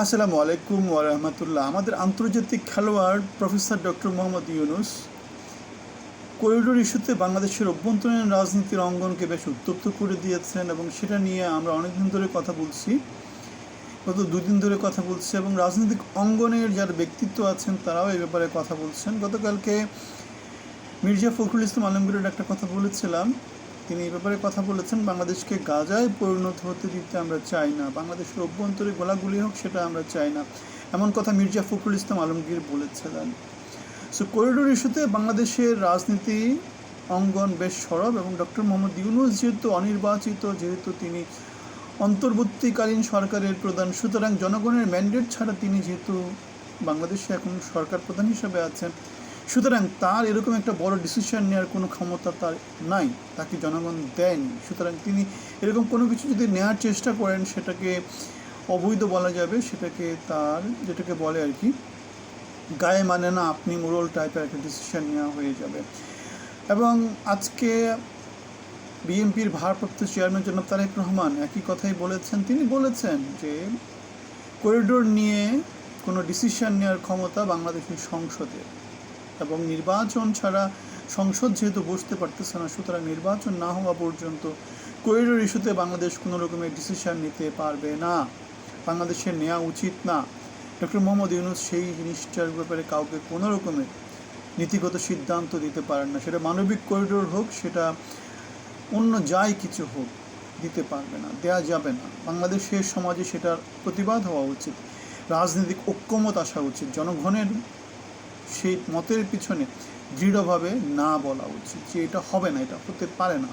আসসালামু আলাইকুম ওরহমতুল্লাহ আমাদের আন্তর্জাতিক খেলোয়াড় professor doctor Mohammad Yunus corridor ইস্যুতে বাংলাদেশের অভ্যন্তরীণ রাজনীতির অঙ্গনকে বেশ উত্তপ্ত করে দিয়েছেন এবং সেটা নিয়ে আমরা অনেকদিন ধরে কথা বলছি, গত দুদিন ধরে কথা বলছি এবং রাজনৈতিক অঙ্গনের যারা ব্যক্তিত্ব আছেন তারাও এই ব্যাপারে কথা বলছেন। গতকালকে মির্জা ফখরুল ইসলাম আলমগীরের একটা কথা বলেছিলাম তিনি এ ব্যাপারে কথা বলেছেন, বাংলাদেশকে গাজায় পরিণত হতে দিতে আমরা চাই না। বাংলাদেশের অভ্যন্তরে গোলাগুলি হোক, সেটা আমরা চাই না। এমন কথা মির্জা ফখরুল ইসলাম আলমগীর বলেছিলেন। সো করিডোর ইস্যুতে বাংলাদেশের রাজনীতি অঙ্গন বেশ সরব এবং ডক্টর মোহাম্মদ ইউনুস যেহেতু অনির্বাচিত, যেহেতু তিনি অন্তর্বর্তীকালীন সরকারের প্রধান, সুতরাং জনগণের ম্যান্ডেট ছাড়া তিনি যেহেতু বাংলাদেশে এখন সরকার প্রধান হিসেবে আছেন সুতরাং তার এরকম একটা বড় ডিসিশন নেওয়ার কোনো ক্ষমতা তার নাই, তাকে জনগণ দেয়নি। সুতরাং তিনি এরকম কোনো কিছু যদি নেওয়ার চেষ্টা করেন, সেটাকে অবৈধ বলা যাবে, সেটাকে তার, যেটাকে বলে আর কি, গায়ে মানে না, আপনি মোরল টাইপের একটা ডিসিশন নেওয়া হয়ে যাবে। এবং আজকে বিএনপির ভারপ্রাপ্ত চেয়ারম্যান জনাব তারেক রহমান একই কথাই বলেছেন। তিনি বলেছেন যে করিডোর নিয়ে কোনো ডিসিশন নেওয়ার ক্ষমতা বাংলাদেশের সংসদের। এবং নির্বাচন ছাড়া সংসদ যেহেতু বসতে পারতেছে না, সুতরাং নির্বাচন না হওয়া পর্যন্ত করিডোর ইস্যুতে বাংলাদেশ কোনো রকমের ডিসিশন নিতে পারবে না। বাংলাদেশের নেওয়া উচিত না। ডক্টর মোহাম্মদ ইউনুস সেই জিনিসটার ব্যাপারে কাউকে কোনো রকমের নীতিগত সিদ্ধান্ত দিতে পারেন না। সেটা মানবিক করিডোর হোক, সেটা অন্য যাই কিছু হোক, দিতে পারবে না, দেয়া যাবে না। বাংলাদেশের সমাজে সেটার প্রতিবাদ হওয়া উচিত। রাজনৈতিক ঐক্যমত আসা উচিত। জনগণের সেই মতের পিছনে দৃঢ়ভাবে না বলা উচিত যে এটা হবে না, এটা হতে পারে না।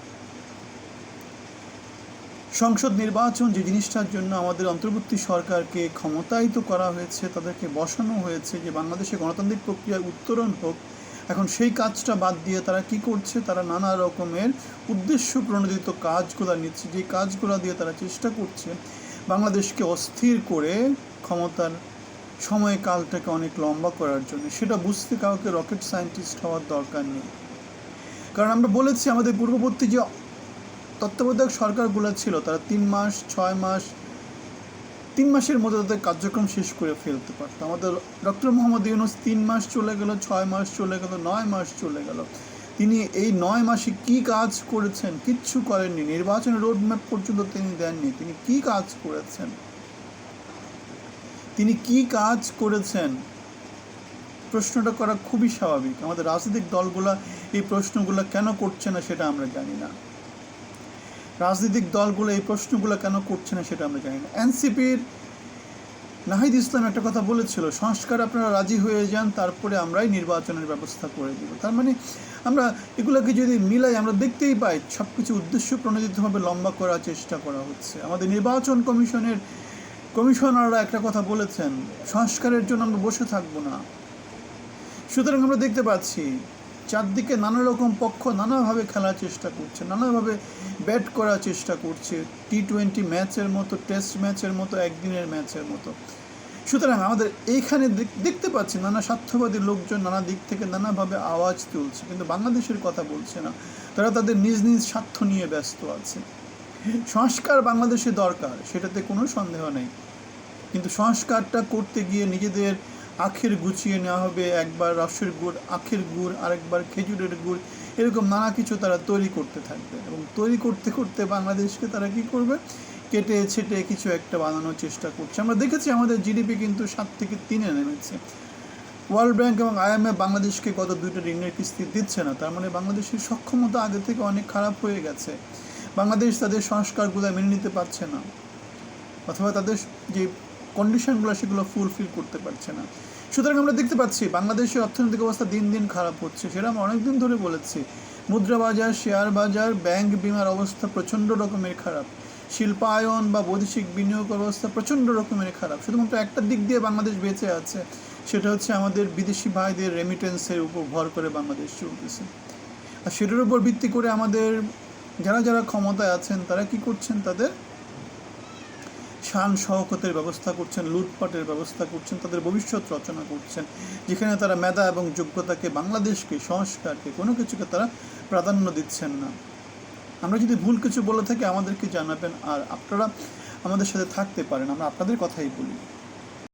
সংসদ নির্বাচন যে জিনিসটার জন্য আমাদের অন্তর্বর্তী সরকারকে ক্ষমতায়িত করা হয়েছে, তাদেরকে বসানো হয়েছে যে বাংলাদেশে গণতান্ত্রিক প্রক্রিয়ার উত্তরণ হোক, এখন সেই কাজটা বাদ দিয়ে তারা কি করছে? তারা নানা রকমের উদ্দেশ্য প্রণোদিত কাজগুলো নিচ্ছে, যে কাজগুলো দিয়ে তারা চেষ্টা করছে বাংলাদেশকে অস্থির করে ক্ষমতার সময়কালটাকে অনেক লম্বা করার জন্য, সেটা বুঝতে কাউকে রকেট সায়েন্টিস্ট হওয়ার দরকার নেই। কারণ আমরা বলেছি, আমাদের পূর্ববর্তী যে তত্ত্বাবধায়ক সরকারগুলো ছিল, তারা তিন মাস, ছয় মাস, তিন মাসের মধ্যে তাদের কার্যক্রম শেষ করে ফেলতে পারতো। আমাদের ডক্টর মোহাম্মদ ইউনুস তিন মাস চলে গেল, ছয় মাস চলে গেল, নয় মাস চলে গেল। তিনি এই নয় মাসে কি কাজ করেছেন কিচ্ছু করেননি। নির্বাচনের রোডম্যাপ পর্যন্ত তিনি দেননি। তিনি কি কাজ করেছেন? কি কাজ করেছেন? প্রশ্নটা করা খুবই স্বাভাবিক। আমাদের রাজনৈতিক দলগুলা এই প্রশ্নগুলো কেন করছে না সেটা আমরা জানি না। রাজনৈতিক দলগুলো এই প্রশ্নগুলো কেন করছে না সেটা আমরা জানি না। এনসিপির নাহিদ ইসলাম একটা কথা বলেছিল, সংস্কার আপনারা রাজি হয়ে যান, তারপরে আমরাই নির্বাচনের ব্যবস্থা করে দেব। তার মানে আমরা এগুলোকে যদি মিলাই আমরা দেখতেই পাই সব কিছু উদ্দেশ্য প্রণোদিতভাবে লম্বা করার চেষ্টা করা হচ্ছে। আমাদের নির্বাচন কমিশনের কমিশনাররা একটা কথা বলেছেন, সংস্কারের জন্য আমরা বসে থাকব না। সুতরাং আমরা দেখতে পাচ্ছি, চারদিকে নানা রকম পক্ষ নানাভাবে খেলার চেষ্টা করছে, নানাভাবে ব্যাট করার চেষ্টা করছে টি টোয়েন্টি ম্যাচের মতো টেস্ট ম্যাচের মতো, একদিনের ম্যাচের মতো। সুতরাং আমাদের এইখানে দেখ- দেখতে পাচ্ছি নানা স্বার্থবাদী লোকজন নানা দিক থেকে নানাভাবে আওয়াজ তুলছে, কিন্তু বাংলাদেশের কথা বলছে না। তারা তাদের নিজ নিজ স্বার্থ নিয়ে ব্যস্ত আছে। সংস্কার বাংলাদেশে দরকার, সেটাতে কোনো সন্দেহ নেই। কিন্তু সংস্কারটা করতে গিয়ে নিজেদের আখের গুছিয়ে নেওয়া হবে। একবার রসের গুড়, আখের গুড়, আরেকবার খেজুরের গুড়, এরকম নানা কিছু তারা তৈরি করতে থাকবে। এবং তৈরি করতে করতে বাংলাদেশকে তারা কি করবে? কেটে ছেটে কিছু একটা বানানোর চেষ্টা করছে। আমরা দেখেছি আমাদের জিডিপি কিন্তু সাত থেকে তিনে নেমেছে। ওয়ার্ল্ড ব্যাংক এবং আইএমএফ বাংলাদেশকে গত দুইটা ঋণের কিস্তি দিচ্ছে না। তার মানে বাংলাদেশের সক্ষমতা আগে থেকে অনেক খারাপ হয়ে গেছে। বাংলাদেশ তাদের সংস্কারগুলো মেনে নিতে পারছে না। অথবা তাদের যে কন্ডিশনগুলো সেগুলো ফুলফিল করতে পারছে না। সুতরাং আমরা দেখতে পাচ্ছি, বাংলাদেশের অর্থনৈতিক অবস্থা দিন দিন খারাপ হচ্ছে। সেটা আমরা অনেকদিন ধরে বলেছি। মুদ্রা বাজার শেয়ার বাজার ব্যাংক বিমার অবস্থা প্রচণ্ড রকমের খারাপ। শিল্পায়ন বা বৈদেশিক বিনিয়োগ অবস্থা প্রচণ্ড রকমের খারাপ। শুধুমাত্র একটা দিক দিয়ে বাংলাদেশ বেঁচে আছে, সেটা হচ্ছে আমাদের বিদেশি ভাইদের রেমিটেন্সের উপর ভর করে বাংলাদেশ চলতেছে। আর সেটার উপর ভিত্তি করে আমাদের যারা যারা ক্ষমতায় আছেন, তারা কি করছেন তাদের শান সহকতের ব্যবস্থা করছেন, লুটপাটের ব্যবস্থা করছেন, তাদের ভবিষ্যৎ রচনা করছেন, যেখানে তারা মেধা এবং যোগ্যতাকে, বাংলাদেশকে, সংস্কারকে, কোনো কিছুকে তারা প্রাধান্য দিচ্ছেন না। আমরা যদি ভুল কিছু বলে থাকি, আমাদেরকে জানাবেন আর আপনারা আমাদের সাথে থাকতে পারেন। আমরা আপনাদের কথাই বলি।